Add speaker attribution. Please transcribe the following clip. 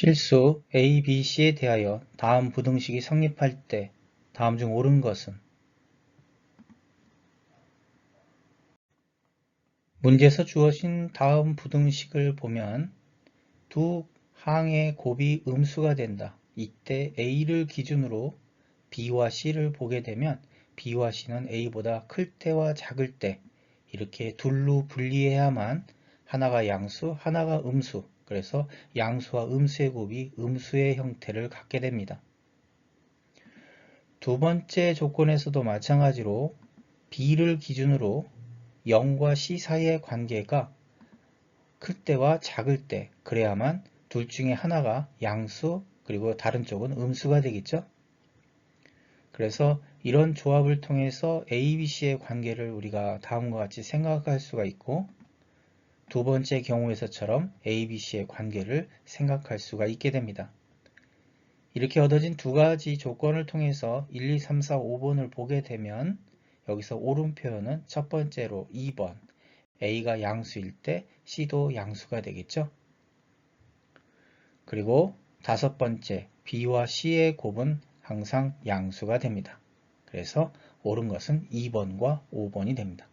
Speaker 1: 실수 A, B, C에 대하여 다음 부등식이 성립할 때 다음 중 옳은 것은 문제에서 주어진 다음 부등식을 보면 두 항의 곱이 음수가 된다. 이때 A를 기준으로 B와 C를 보게 되면 B와 C는 A보다 클 때와 작을 때 이렇게 둘로 분리해야만 하나가 양수, 하나가 음수 그래서 양수와 음수의 곱이 음수의 형태를 갖게 됩니다. 두 번째 조건에서도 마찬가지로 B를 기준으로 0과 C 사이의 관계가 클 때와 작을 때 그래야만 둘 중에 하나가 양수 그리고 다른 쪽은 음수가 되겠죠. 그래서 이런 조합을 통해서 A, B, C의 관계를 우리가 다음과 같이 생각할 수가 있고 두 번째 경우에서처럼 A, B, C의 관계를 생각할 수가 있게 됩니다. 이렇게 얻어진 두 가지 조건을 통해서 1, 2, 3, 4, 5번을 보게 되면 여기서 옳은 표현은 첫 번째로 2번 A가 양수일 때 C도 양수가 되겠죠. 그리고 다섯 번째 B와 C의 곱은 항상 양수가 됩니다. 그래서 옳은 것은 2번과 5번이 됩니다.